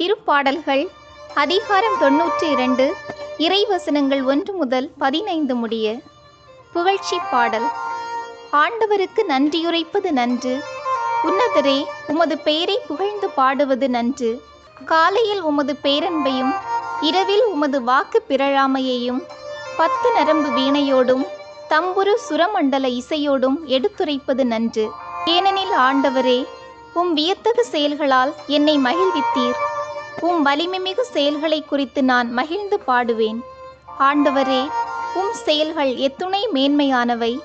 திருப்பாடல்கள் அதிகாரம் தொன்னூற்றி இரண்டு இறைவசனங்கள் ஒன்று முதல் பதினைந்து முடிய. புகழ்ச்சி பாடல். ஆண்டவருக்கு நன்றியுரைப்பது நன்று. உன்னதரே உமது பெயரை புகழ்ந்து பாடுவது நன்று. காலையில் உமது பேரன்பையும் இரவில் உமது வாக்கு பிறழாமையையும் பத்து நரம்பு வீணையோடும் தம்புரு சுரமண்டல இசையோடும் எடுத்துரைப்பது நன்று. ஏனெனில் ஆண்டவரே உம் வியத்தகு செயல்களால் என்னை மகிழ்வித்தீர். உம் வலிமைமிகு செயல்களை குறித்து நான் மகிழ்ந்து பாடுவேன். ஆண்டவரே உம் செயல்கள் எத்துணை மேன்மையானவை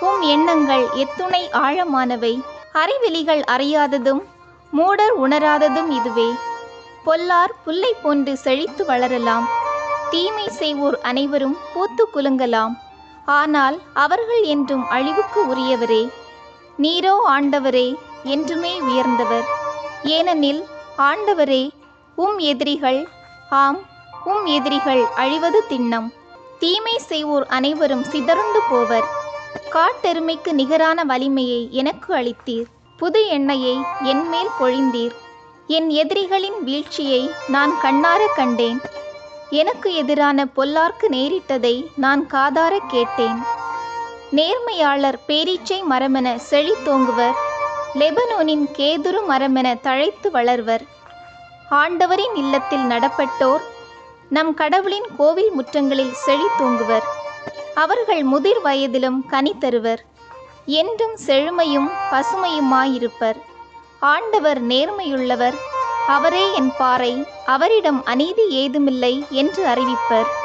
உம் எண்ணங்கள் எத்துணை ஆழமானவை. அறிவெளிகள் அறியாததும் மூடர் உணராததும் இதுவே. பொல்லார் புல்லை போன்று செழித்து வளரலாம். தீமை செய்வோர் அனைவரும் பூத்து குலுங்கலாம். ஆனால் அவர்கள் என்றும் அழிவுக்கு உரியவரே. நீரோ ஆண்டவரே என்றுமே உயர்ந்தவர். ஏனெனில் ஆண்டவரே உம் எதிரிகள். ஆம் உம் எதிரிகள் அழிவது திண்ணம். தீமை செய்வோர் அனைவரும் சிதறுண்டு போவர். காட்டெருமைக்கு நிகரான வலிமையை எனக்கு அளித்தீர். புது எண்ணெயை என்மேல் பொழிந்தீர். என் எதிரிகளின் வீழ்ச்சியை நான் கண்ணார கண்டேன். எனக்கு எதிரான பொல்லார்க்கு நேரிட்டதை நான் காதார கேட்டேன். நேர்மையாளர் பேரீச்சை மரமென செழித்தோங்குவர். லெபனோனின் கேதுரு மரமென தழைத்து வளர்வர். ஆண்டவரின் இல்லத்தில் நடப்பட்டோர் நம் கடவுளின் கோவில் முற்றங்களில் செழி தூங்குவர். அவர்கள் முதிர் வயதிலும் கனி தருவர். என்றும் செழுமையும் பசுமையுமாயிருப்பர். ஆண்டவர் நேர்மையுள்ளவர். அவரே என் பாறை. அவரிடம் அநீதி ஏதுமில்லை என்று அறிவிப்பர்.